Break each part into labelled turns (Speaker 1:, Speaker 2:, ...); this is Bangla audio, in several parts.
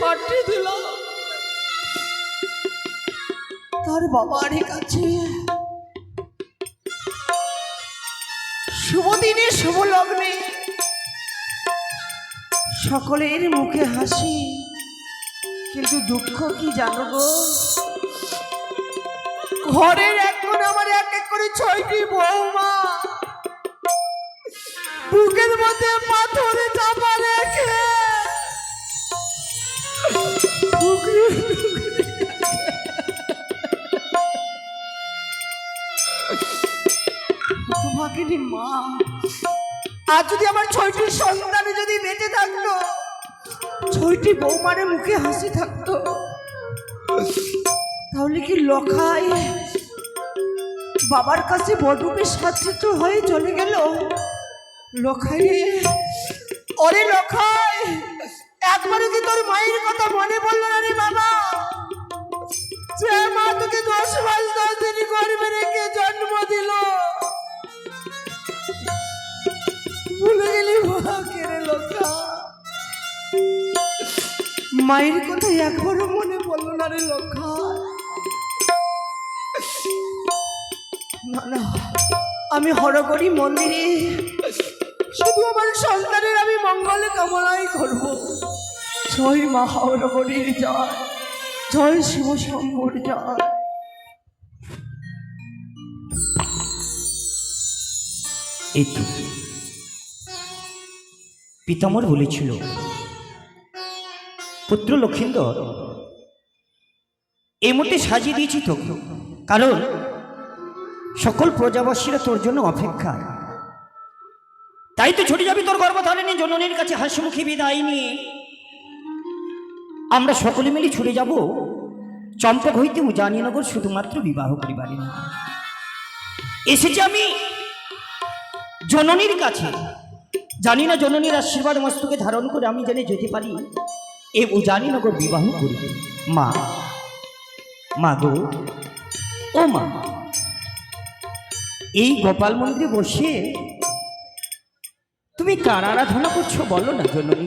Speaker 1: পাঠিয়ে দিলাম। তার বাবারই কাছে। শুভ দিনে শুভ লগ্নে। সকলের মুখে হাসি। কিন্তু দুঃখ কি জানো গো? ঘরের কোণে আমার এক এক করে ছয়টি বৌমা। বুকের মধ্যে পাথরে চাপা রেখে। তোমাকে মা। আজ যদি আমার ছয়টি সন্তানে যদি বেঁচে থাকতো, ছয়টি বৌমারে মুখে হাসি থাকতো, তাহলে কি লখাই বাবার কাছে বডুবে সাজ্জিত হয়ে চলে গেল? লখাই রে। ওরে লখাই, একবারও কি তোর মায়ের কথা মনে পড়ল না রে বাবা? যে মা তোকে দশ মাস, দশ দিন গর্ভে রেখে জন্ম দিল। ভুলে গেলি মাকে রে লোকা মায়ের কথা একবারও মনে পড়ল না রে লোকা না না, আমি হরগরি মন্দিরে শুধু আমার সন্তানের আমি মঙ্গল কামনাই করব। জয় মা জয় জয় শিব শম্ভুর জয়।
Speaker 2: তো। পিতামর বলেছিল, পুত্র লক্ষিন্দর এই মুহূর্তে সাজিয়ে দিয়েছি তোকে। কারণ সকল প্রজাবাসীরা তোর জন্য অপেক্ষা। তাই তো ছুটে যাবি তোর গর্ভধারিণী, জননীর কাছে হাসিমুখী বিদায় নিয়ে। আমরা সকলে মিলে ছুটে যাব চম্পক হইতে উজানিনগর শুধুমাত্র বিবাহ করিবারে এসেছি আমি জননীর কাছে। জানি না জননীর আশীর্বাদ মস্তকে ধারণ করে আমি জেনে যেতে পারি এ উজানিনগর বিবাহ করবে মা মা গো, ও মা, এই গোপাল মন্দিরে বসে তুমি কার আরাধনা করছ বলো না জননী?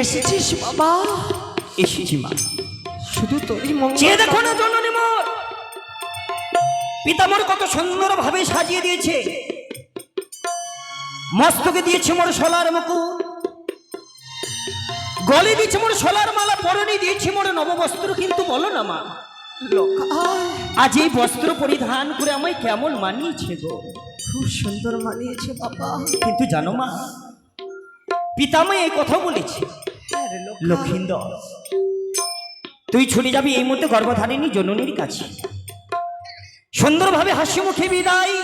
Speaker 1: এসেছিস বাবা?
Speaker 2: এসেছি মা।
Speaker 1: শুধু তোরই
Speaker 2: চেয়ে দেখো না জননী মোর পিতামর কত সুন্দরভাবে সাজিয়ে দিয়েছে। মস্তকে দিয়েছে মোর সোলার মুকুট। গলে দিয়েছে মোর সোলার মালা পরনে দিয়েছে মোর নববস্ত্র কিন্তু বলো না মা। আজ এই বস্ত্র পরিধান করে আমায় কেমন মানিয়েছে গো?
Speaker 1: খুব সুন্দর মানিয়েছে বাবা।
Speaker 2: কিন্তু জানো মা পিতাময় এই কথা বলেছে
Speaker 1: হ্যাঁ।
Speaker 2: লক্ষিন্দর তুই ছুটে যাবি এই মধ্যে গর্ভধারিণী জননীর কাছে। সুন্দরভাবে হাসি মুখে বিদায়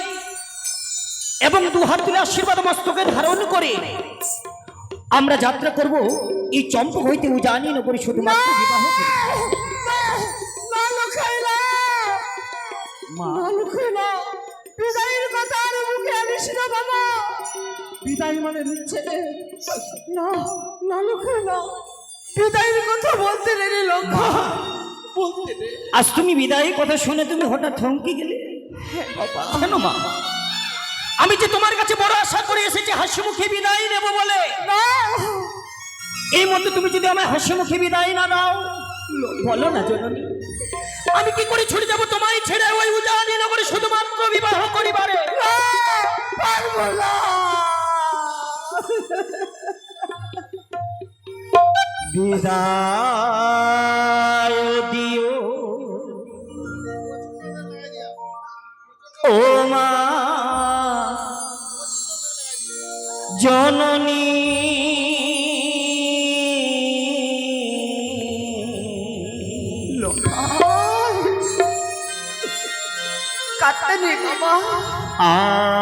Speaker 2: এবং দুহাত তুলে আশীর্বাদ মস্তকে ধারণ করে আমরা যাত্রা করব এই চম্পক হইতে উজানি নগরী শুধুমাত্র বিবাহ মা!
Speaker 1: না বাবা। বিদায় মানে নিচ্ছে না না লোখাই না। বিদায়ের কথা বলতে রে বলতে
Speaker 2: আজ তুমি বিদায়ের কথা শুনে তুমি হঠাৎ থমকে গেলে?
Speaker 1: বাবা
Speaker 2: কেন মা? আমি যে তোমার কাছে বড় আশা করে এসেছি হাসি মুখে বিদায় নেব বলে।
Speaker 1: না।
Speaker 2: এই মধ্যে তুমি যদি আমায় হাসি মুখে বিদায় না দাও বলো না জননী। আমি কি করে ছুটে যাব তোমায় ছেড়ে ওই উজানি নগরে শুধুমাত্র বিবাহ করিবারে?
Speaker 1: পারব
Speaker 2: বিদায়। আবার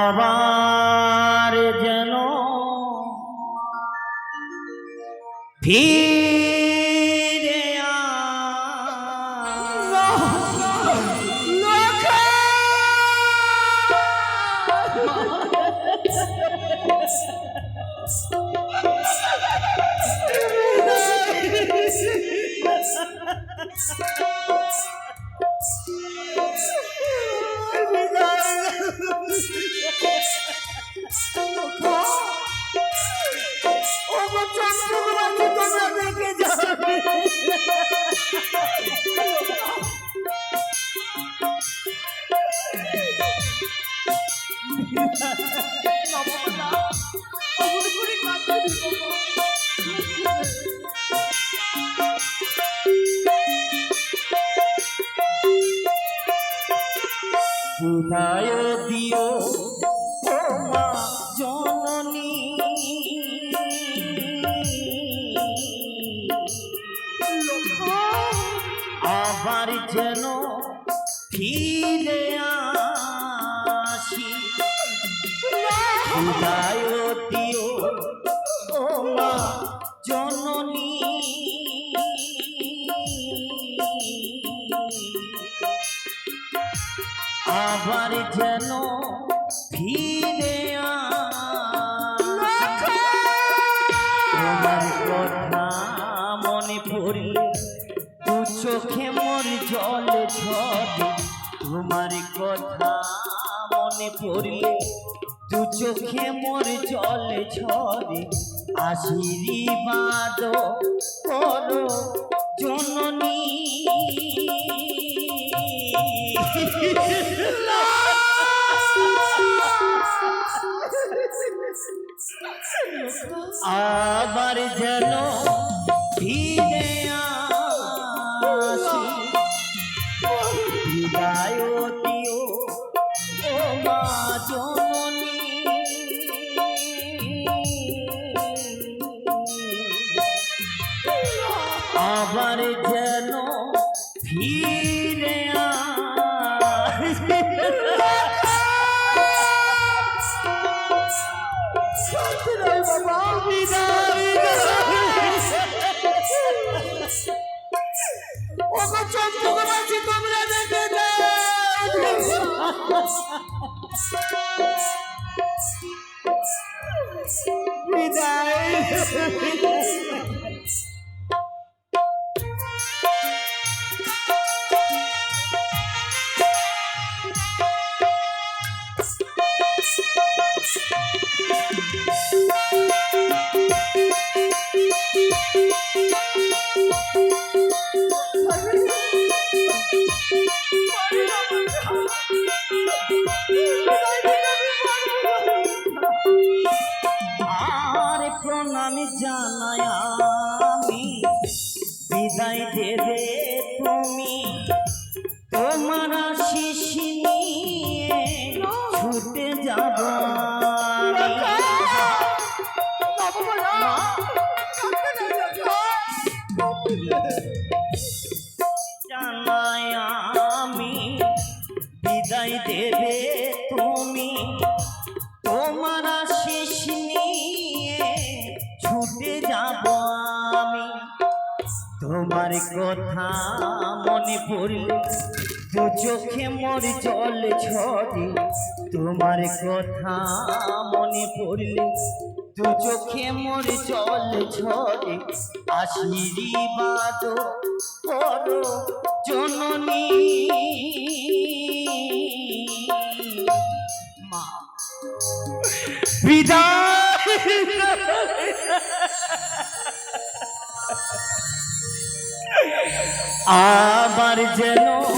Speaker 2: বিদায় দিও। পড়লে দু চোখে মোর জল ঝরে, তোমার কথা মনে পড়লে দু চোখে মোর জল ঝরে আশীর্বাদ করো জননী। আবার যেন আবার যেন ফিরে আসি। আমি, বিদায় দেবে তুমি। তোমার আশিস নিয়ে ছুটে যাব আমি। তোমার কথা মনে পড়লে দু চোখে মোর জল ঝরে তোমার কথা মনে পড়লে দু চোখে মোর জল ঝরে আশীর্বাদ করো জননী। মা। বিদায়। আবার যেন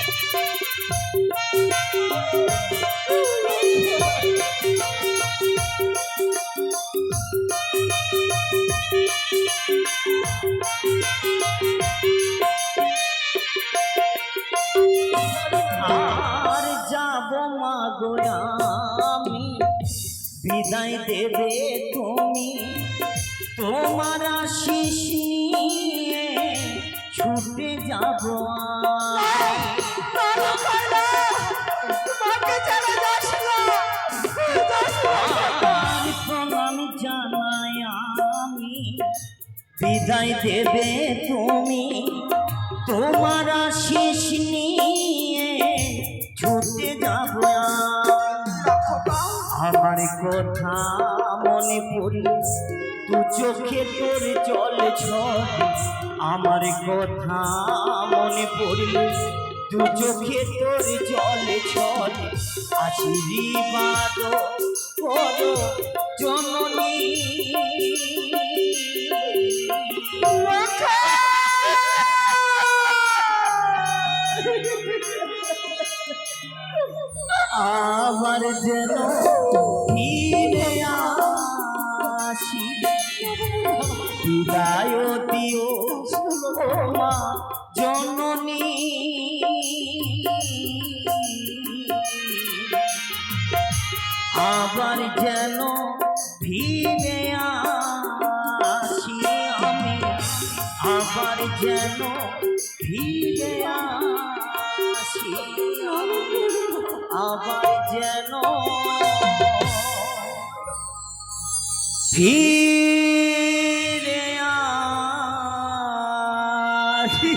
Speaker 2: মা গোলামি বিদায় দেবে তুমি তোমার আশিস নিয়ে ছুটে যাব প্রণাম জানাই আমি। বিদায় দেবে তুমি তোমার আশিস নিয়ে ছুটে কথা মনে পড়লে দু চোখে তোর জল আমার কথা মনে পড়লে দু চোখে তোর জল আশীর্বাদ করো জননী। আবার যেন ফিরে আসি বিদায় মা জননী। আবার যেন ফিরে আসি আমি। আবার যেন ফিরে আসি আবার যেন ফিরে আসি।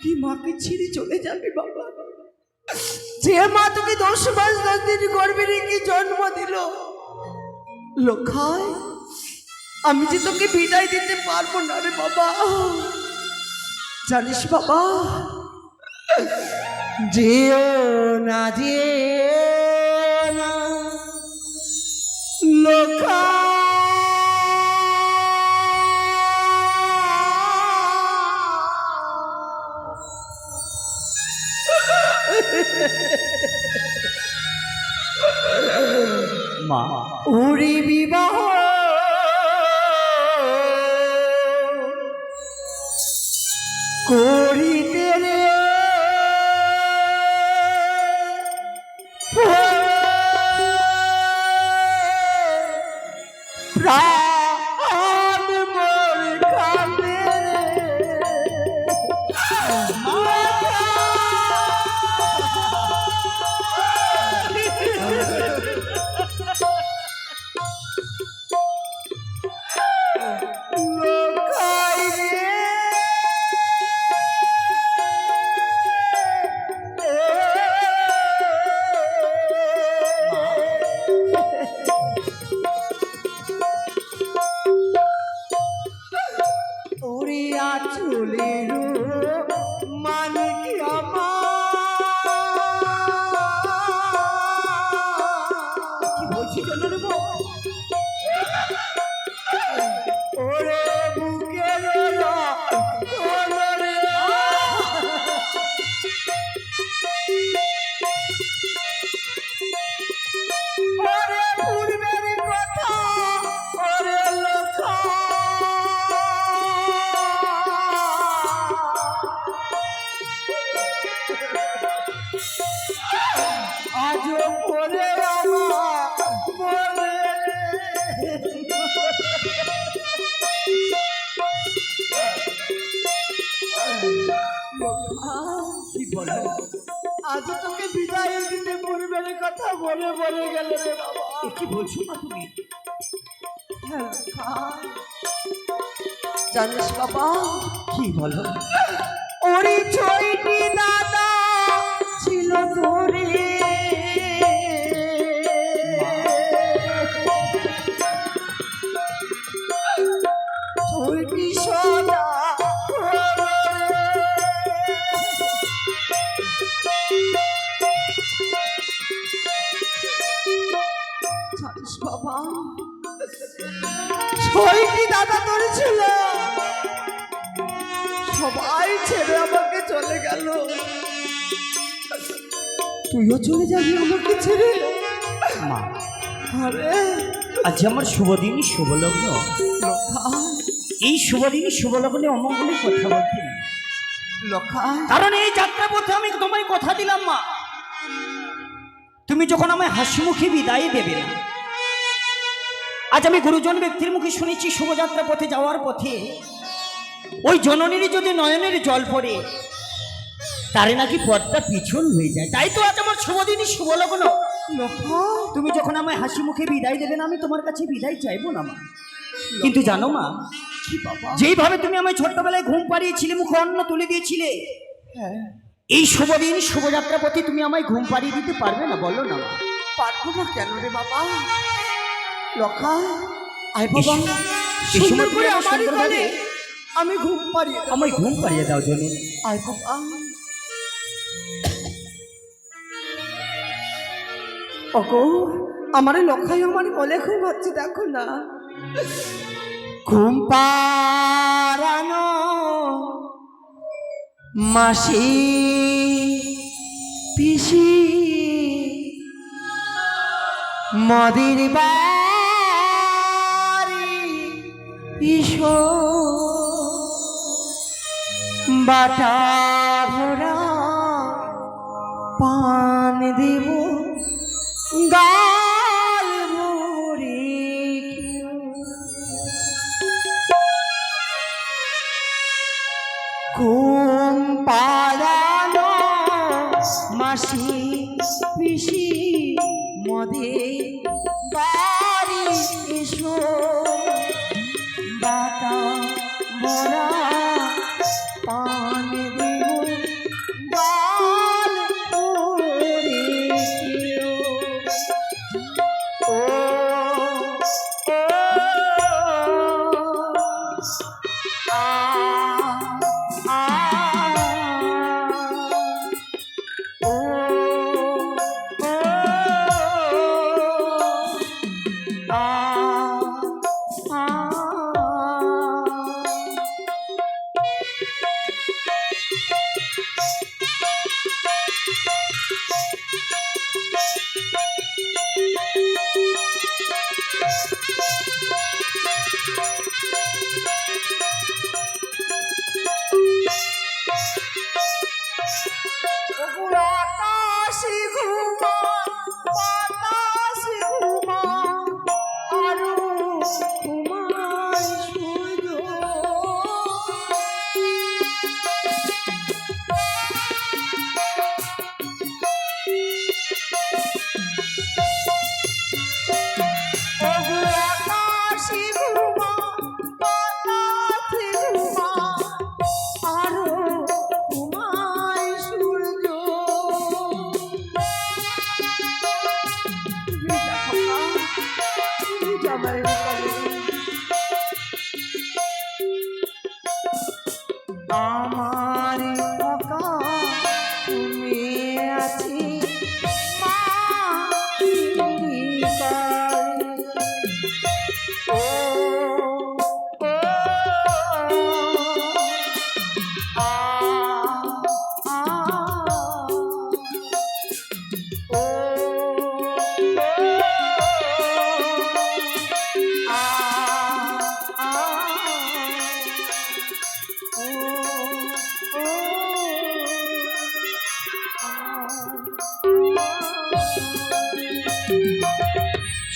Speaker 1: কি মাকে ছেড়ে চলে যাবে বাবা। যে মা তোকে দশ মাস দশ দিন গর্বে রেখে জন্ম দিল লোখায় আমি যে তোকে বিদায় দিতে পারব না রে বাবা। জানিস বাবা, যেও না যেও
Speaker 2: মা।
Speaker 1: উড়ি বিবাহ
Speaker 2: কি বলো
Speaker 1: আজ তোকে বিদায় দিতে পূর্বের কথা বলে বলে গেল রে বাবা।
Speaker 2: কি বলছো মা তুমি?
Speaker 1: জানিস বাবা
Speaker 2: কি বলো?
Speaker 1: ওরে ছয়টি দাদা দাদা তোর ছিল? সবাই ছেড়ে আমাকে চলে গেল। তুইও চলে যাবি আমাকে ছেড়ে?
Speaker 2: মা।
Speaker 1: আরে।
Speaker 2: আজ আমার শুভ দিন শুভ লগ্ন। এই শুভ দিন শুভ লগ্নে অমঙ্গলের কথা বলতে। কারণ এই যাত্রা পথে আমি তোমায় কথা দিলাম মা। তুমি যখন আমায় হাসি মুখে বিদায় দেবে না। আজ আমি গুরুজন ব্যক্তির মুখে শুনেছি শুভযাত্রা পথে যাওয়ার পথে ওই জননীর যদি নয়নের জল পড়ে তারে নাকি পথটা পিছন হয়ে যায়। তাই তো আজ আমার শুভ দিনই শুভ লগ্ন তুমি যখন আমায় হাসি মুখে বিদায় দেবে না আমি তোমার কাছে বিদায় চাইব না মা। কিন্তু জানো মা যেইভাবে তুমি আমায় ছোট্টবেলায় ঘুম পাড়িয়েছিলে মুখে অন্ন তুলে দিয়েছিলে
Speaker 1: হ্যাঁ।
Speaker 2: এই শুভ দিন শুভযাত্রা পথে তুমি আমায় ঘুম পাড়িয়ে দিতে পারবে না বলো না
Speaker 1: পারব না কেন রে বাবা? লক্ষাই আয় বাবা। সুন্দর করে
Speaker 2: আমার সুন্দরভাবে-
Speaker 1: আমি ঘুম পাড়িয়ে
Speaker 2: আমায় ঘুম পাড়িয়ে দাও জননী
Speaker 1: আয় বাবা। ওগো আমার লক্ষাই আমার কোলে ঘুমাচ্ছে দেখো না। ঘুম পাড়ানো মাসি পিসি। মদির বাড়ি ইসো বাটা ভরা পান দেব। ঘুম পাড়ানো মাসি পিসি মদে বাড়ি এসো।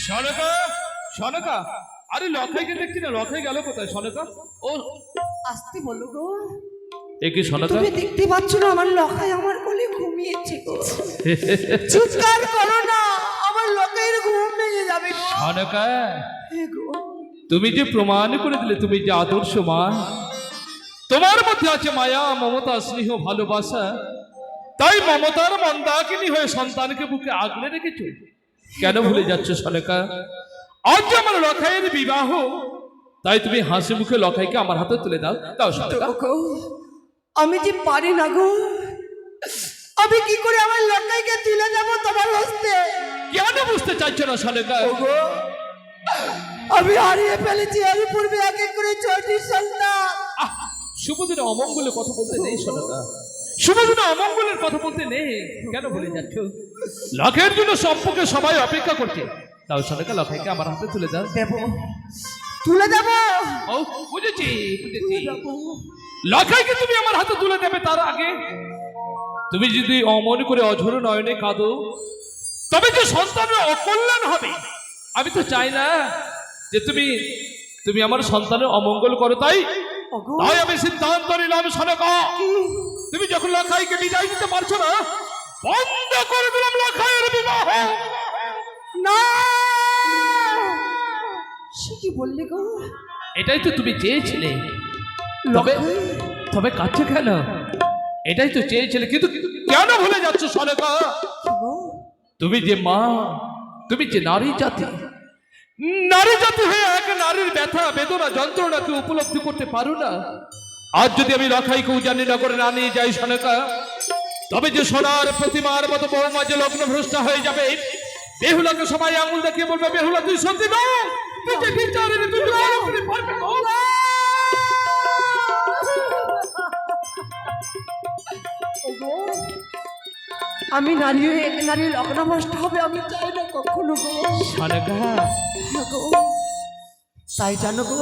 Speaker 3: সনকা সনকা আরে লখাইকে দেখছি না লখাই গেল কোথায়? সনকা ও
Speaker 1: আসতে বলো গো।
Speaker 3: এ কি সনকা
Speaker 1: তুমি দেখতে পাচ্ছ না আমার লখাই আমার কোলে ঘুমিয়েছে চিৎকার করো না আমার লখাইয়ের ঘুম ভেঙে যাবে গো।
Speaker 3: সনকা
Speaker 1: হে গো।
Speaker 3: তুমি যে প্রমাণ করে দিলে তুমি যে আদর্শ মা তোমার মধ্যে আছে মায়া মমতা স্নেহ ভালোবাসা। তাই মমতার মন্দাকিনী হয়ে সন্তানকে বুকে আগলে রেখেছো? কেন ভুলে যাচ্ছ সনকা আজ যে আমার লখাইয়ের বিবাহ তাই তুমি হাসি মুখে লখাইকে আমার হাতে তুলে দাও। দাও সনকা
Speaker 1: আমি যে পারি না গো। আমি কি করে আমার লখাইকে তুলে যাব তোমার হস্তে?
Speaker 3: কেন বুঝতে চাইছো না সনকা
Speaker 1: গো আমি হারিয়ে ফেলেছি আমি পূর্বে এক এক করে ছয়টি সন্তান।
Speaker 3: শুভদিনে অমঙ্গলের কথা বলতে নেই সনকা শুভদিনে অমঙ্গলের কথা বলতে নেই। কেন বলে যাচ্ছ? লাখের জন্য সম্পর্কে সবাই অপেক্ষা করছে। তাও সনেকা লখাইকে আমার হাতে তুলে দাও।
Speaker 1: দেব। তুলে দেব?
Speaker 3: ও বুঝেছি বুঝেছি। লখাইকে তুমি আমার হাতে তুলে দেবে তার আগে? তুমি যদি অমন করে অঝর নয়নে কাঁদো তবে যে সন্তানের অকল্যাণ হবে। আমি তো চাই না যে তুমি তুমি আমার সন্তানের অমঙ্গল করো তাই? তাই আমি সিদ্ধান্ত নিলাম সনেকা তুমি যখন লখাইকে বিদায় দিতে পারছ না বন্ধ করে দিলাম লখাইয়ের বিবাহ।
Speaker 1: না! সে কি বললে গো?
Speaker 3: এটাই তো তুমি চেয়েছিলে। তবে তবে কাছে কেন? এটাই তো চেয়েছিলে কিন্তু কেন ভুলে যাচ্ছ সনেকা তুমি যে মা তুমি যে নারী জাতি। নারী জাতি হয়ে এক নারীর ব্যথা বেদনা যন্ত্রণাকে উপলব্ধি করতে পারো না। আজ যদি আমি লখাইকেও জানি না করে না নিয়ে যাই সনেকা তবে যে সোনার প্রতিমার মতো বৌমা যে লগ্ন ভ্রষ্টা হয়ে যাবে বেহুলাকে সবাই আঙুল দেখিয়ে বলবে বেহুলা তুই সত্যি গো তুই যে বিচারিনি তুই
Speaker 1: আমি নারী হয়ে এক নারী লগ্নভ্রষ্ট হবে আমি চাই না কখনো গো।
Speaker 3: সনেকা
Speaker 1: হ্যাঁ তাই জানো গো।